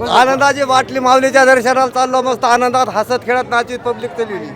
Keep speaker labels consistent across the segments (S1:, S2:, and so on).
S1: आनंदाची बाटली माऊलीच्या दर्शनाला चाललो मस्त आनंदात हसत खेळत नाचित पब्लिक चलवली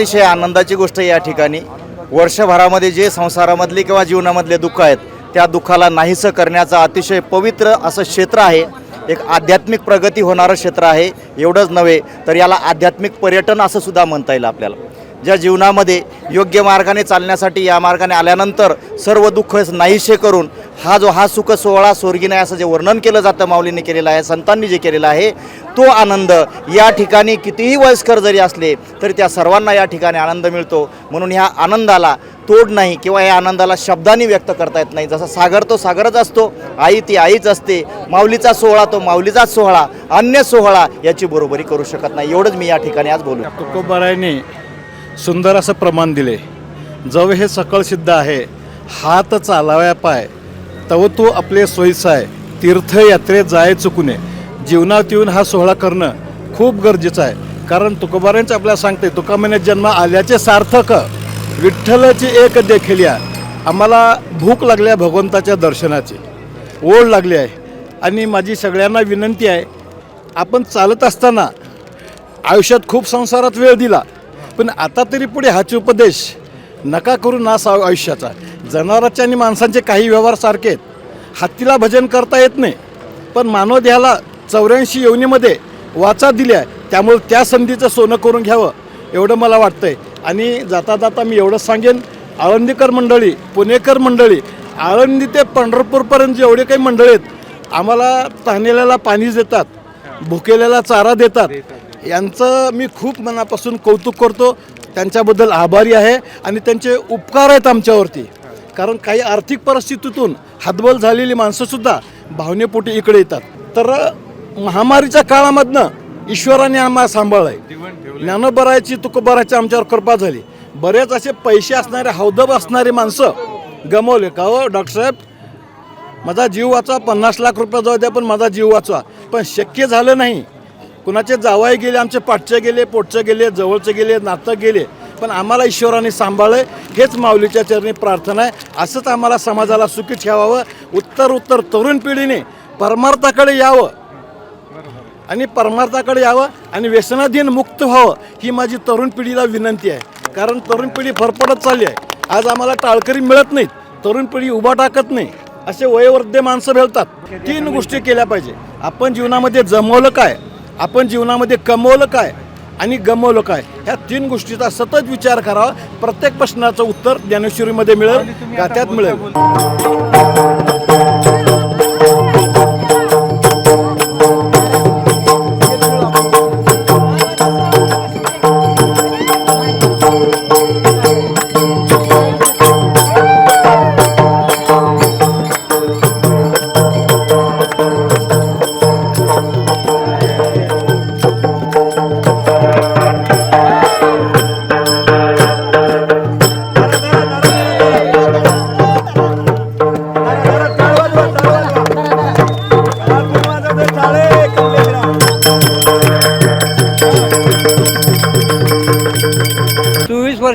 S2: अतिशय आनंदाची गोष्ट या ठिकाणी. वर्षभरामध्ये जे संसारामधले किंवा जीवनामधले दुःख आहेत त्या दुःखाला नाहीसं करण्याचं अतिशय पवित्र असं क्षेत्र आहे. एक आध्यात्मिक प्रगती होणारं क्षेत्र आहे एवढंच नव्हे तर याला आध्यात्मिक पर्यटन असं सुद्धा म्हणता येईल आपल्याला. ज्या जीवनामध्ये योग्य मार्गाने चालण्यासाठी या मार्गाने आल्यानंतर सर्व दुःख नाहीशे करून हा जो हा सुख सोहळा स्वर्गीन आहे असं जे वर्णन केलं जातं माऊलीने केलेलं आहे संतांनी जे केलेलं आहे तो आनंद या ठिकाणी कितीही वयस्कर जरी असले तरी त्या सर्वांना या ठिकाणी आनंद मिळतो. म्हणून ह्या आनंदाला तोड नाही किंवा या आनंदाला शब्दांनी व्यक्त करता येत नाही. जसा सागर तो सागरच असतो आई ती आईच असते. माऊलीचा सोहळा तो माऊलीचाच सोहळा अन्य सोहळा याची बरोबरी करू शकत नाही. एवढंच मी या ठिकाणी आज बोलू.
S3: तुकोबारायने सुंदर असं प्रमाण दिले. जव हे सकळ सिद्ध आहे. हात चालाव्या पाय. तव तू आपले सोयीसाय तीर्थयात्रेत जाय चुकूने. जीवनात येऊन हा सोहळा करणं खूप गरजेचं आहे. कारण तुकोबारांचं आपल्याला सांगते तुका म्हणे जन्म आल्याचे सार्थक. विठ्ठलाची एक देखील या आम्हाला भूक लागल्या भगवंताच्या दर्शनाची. ओढ लागली आहे. आणि माझी सगळ्यांना विनंती आहे आपण चालत असताना आयुष्यात खूप संसारात वेळ दिला. पण आता तरी पुढे हाचे उपदेश नका करू नास आयु- आयुष्याचा. जनावरांचे आणि माणसांचे काही व्यवहार सारखे आहेत. हत्तीला भजन करता येत नाही. पण मानवदेहाला चौऱ्याऐंशी योनीमध्ये वाचा दिल्या त्यामुळे त्या संधीचं सोनं करून घ्यावं एवढं मला वाटतंय. आणि जाता जाता मी एवढंच सांगेन आळंदीकर मंडळी पुणेकर मंडळी आळंदी ते पंढरपूरपर्यंत जेवढे काही मंडळी आहेत आम्हाला तहानेल्याला पाणी देतात भुकेल्याला चारा देतात. यांचं मी खूप मनापासून कौतुक करतो. त्यांच्याबद्दल आभारी आहे आणि त्यांचे उपकार आहेत आमच्यावरती. कारण काही आर्थिक परिस्थितीतून हातबल झालेली माणसंसुद्धा भावनेपोटी इकडे येतात. तर महामारीच्या काळामधनं ईश्वराने आम्हाला सांभाळ आहे ज्ञानोबरायची तुकोबरायची आमच्यावर कृपा झाली. बरेच असे पैसे असणारे हौदब असणारे माणसं गमवले. का हो डॉक्टर साहेब? माझा जीव वाचवा पन्नास लाख रुपये जाऊ द्या पण माझा जीव वाचवा. पण शक्य झालं नाही. कुणाचे जावाय गेले आमचे पाठचे गेले पोटचे गेले जवळचे गेले नातं गेले पण आम्हाला ईश्वराने सांभाळलं हेच माऊलीच्या चरणी प्रार्थना आहे. असंच आम्हाला समाजाला सुखी ठेवावं. उत्तर उत्तर तरुण पिढीने परमार्थाकडे यावं. आणि परमार्थाकडे यावं आणि व्यसनाधीन मुक्त व्हावं ही माझी तरुण पिढीला विनंती आहे. कारण तरुण पिढी फरफडत चालली आहे. आज आम्हाला टाळकरी मिळत नाहीत. तरुण पिढी उभा टाकत नाही. असे वयोवृद्ध माणसं मिळतात तीन गोष्टी केल्या पाहिजे. आपण जीवनामध्ये जमवलं काय? आपण जीवनामध्ये कमवलं काय आणि गमवलं काय ह्या तीन गोष्टीचा सतत विचार करावा प्रत्येक प्रश्नाचं उत्तर ज्ञानेश्वरीमध्ये मिळेल का त्यात मिळेल Thank you.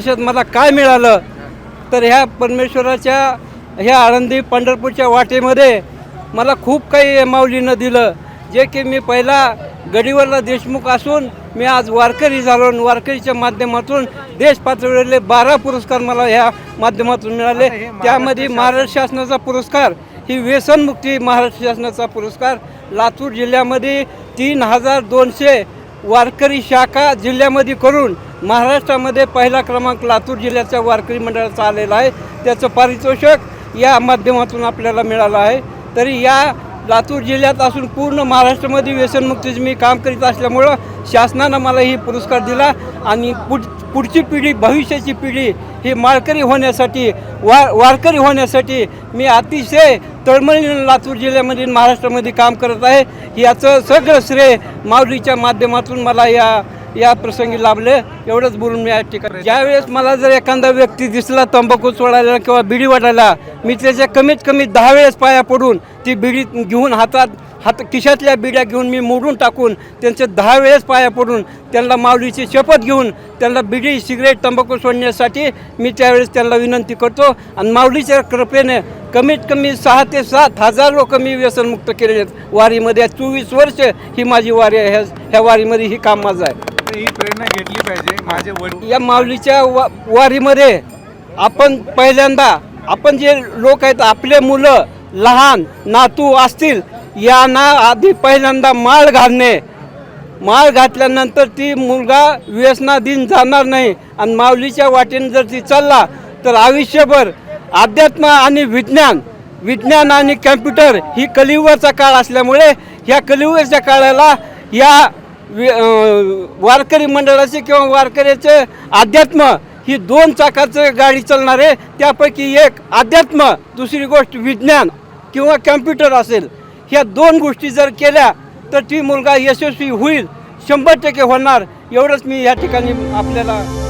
S4: वर्षात मला काय मिळालं? तर ह्या परमेश्वराच्या ह्या आळंदी पंढरपूरच्या वाटेमध्ये मला खूप काही माऊलीनं दिलं. जे की मी पहिला गडीवरला देशमुख असून मी आज वारकरी झालो आणि वारकरीच्या माध्यमातून देश पातळीवरले बारा पुरस्कार मला ह्या माध्यमातून मिळाले. त्यामध्ये महाराष्ट्र शासनाचा पुरस्कार ही व्यसनमुक्ती महाराष्ट्र शासनाचा पुरस्कार लातूर जिल्ह्यामध्ये तीन हजार दोनशे वारकरी शाखा जिल्ह्यामध्ये करून महाराष्ट्रामध्ये पहिला क्रमांक लातूर जिल्ह्याच्या वारकरी मंडळाचा आलेला आहे. त्याचं पारितोषिक या माध्यमातून आपल्याला मिळालं आहे. तरी या लातूर जिल्ह्यात असून पूर्ण महाराष्ट्रामध्ये व्यसनमुक्तीचं मी काम करीत असल्यामुळं शासनानं मला ही पुरस्कार दिला आणि पुढ पुढची पिढी भविष्याची पिढी ही माळकरी होण्यासाठी वा वारकरी होण्यासाठी मी अतिशय तळमळीनं लातूर जिल्ह्यामध्ये महाराष्ट्रामध्ये काम करत आहे. याचं सगळं श्रेय माऊलीच्या माध्यमातून मला या या प्रसंगी लाभले एवढंच बोलून मी या ठिकाणी ज्यावेळेस मला जर एखादा व्यक्ती दिसला तंबाखू सोडायला किंवा बिडी वाटायला मी त्याच्या कमीत कमी दहा वेळेस पाया पडून ती बिडी घेऊन हातात हात खिशातल्या बिड्या घेऊन मी मोडून टाकून त्यांचे दहा वेळेस पाया पडून त्यांना माऊलीची शपथ घेऊन त्यांना बिडी सिगरेट तंबाखू सोडण्यासाठी मी त्यावेळेस त्यांना विनंती करतो. आणि माऊलीच्या कृपेने कमीत कमी सहा ते सात हजार लोक मी व्यसनमुक्त केले आहेत. वारीमध्ये चोवीस वर्ष ही माझी वारी आहे. ह्या- ह्या वारीमध्ये ही काम माझं आहे.
S5: ही प्रेरणा घेतली पाहिजे. माझे वडील
S4: या माऊलीच्या वा वारीमध्ये आपण पहिल्यांदा आपण जे लोक आहेत आपले मुलं लहान नातू असतील यांना आधी पहिल्यांदा माळ घालणे. माळ घातल्यानंतर ती मुलगा व्यसनाधीन जाणार नाही. आणि माऊलीच्या वाटेने जर ती चालला तर आयुष्यभर अध्यात्म आणि विज्ञान विज्ञान आणि कॅम्प्युटर ही कलियुगाचा काळ असल्यामुळे ह्या कलियुगाच्या काळाला या वि- वारकरी मंडळाचे किंवा वारकऱ्याचे अध्यात्म ही दोन चाकाचं गाडी चालणार आहे. त्यापैकी एक अध्यात्म दुसरी गोष्ट विज्ञान किंवा कॅम्प्युटर असेल. ह्या दोन गोष्टी जर केल्या तर ती मुलगा यशस्वी होईल शंभर टक्के होणार. एवढंच मी या ठिकाणी आपल्याला